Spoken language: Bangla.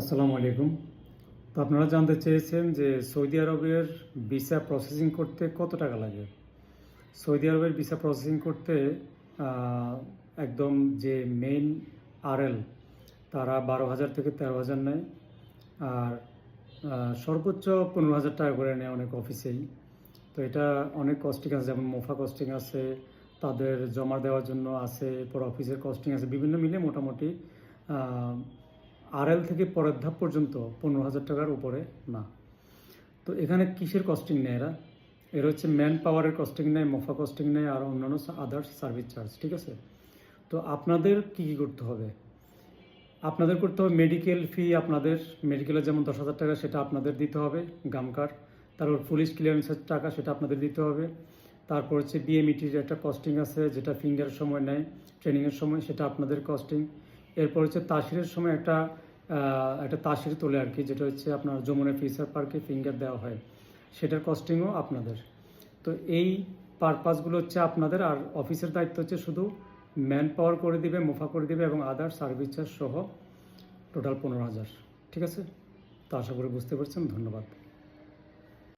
আসসালামু আলাইকুম। তো আপনারা জানতে চেয়েছেন যে সৌদি আরবের ভিসা প্রসেসিং করতে কত টাকা লাগে? সৌদি আরবের ভিসা প্রসেসিং করতে একদম যে মেইন আরএল তারা বারো হাজার থেকে তেরো হাজার নেয়। আর সর্বোচ্চ পনেরো হাজার টাকা করে নেয় অনেক অফিসেই তো এটা অনেক কস্টিং আছে, যেমন মোফা কস্টিং আছে, তাদের জমা দেওয়ার জন্য আছে, এরপর অফিসের কস্টিং আছে, বিভিন্ন মিলে মোটামুটি আরএল থেকে পরের ধাপ পর্যন্ত পনেরো হাজার টাকার উপরে না। তো এখানে কিসের কস্টিং নেয় এরা? এর হচ্ছে ম্যান পাওয়ারের কস্টিং নেয়, মোফা কস্টিং নেয়, আর অন্যান্য আদার্স সার্ভিস চার্জ ঠিক আছে? তো আপনাদের কি কি করতে হবে? আপনাদের করতে হবে মেডিকেল ফি আপনাদের মেডিকেলের যেমন দশ হাজার টাকা সেটা আপনাদের দিতে হবে গাম কার্ড তারপর পুলিশ ক্লিয়ারেন্সের টাকা সেটা আপনাদের দিতে হবে। তারপর হচ্ছে বিএমইটির একটা কস্টিং আছে, যেটা ফিঙ্গারের সময় নেয় ট্রেনিংয়ের সময় সেটা আপনাদের কস্টিং এরপর হচ্ছে তাসিরের সময় একটা একটা তাসির তোলে আর কি, যেটা হচ্ছে আপনার যমুনা ফিসার পার্কে ফিঙ্গার দেওয়া হয়। সেটার কস্টিংও আপনাদের। তো এই পারপাসগুলো হচ্ছে আপনাদের, আর অফিসের দায়িত্ব হচ্ছে শুধু ম্যান পাওয়ার করে দিবে মুফা করে দিবে এবং আদার সার্ভিস চার্জ সহ টোটাল পনেরো হাজার। ঠিক আছে? তো আশা করি বুঝতে পারছেন। ধন্যবাদ।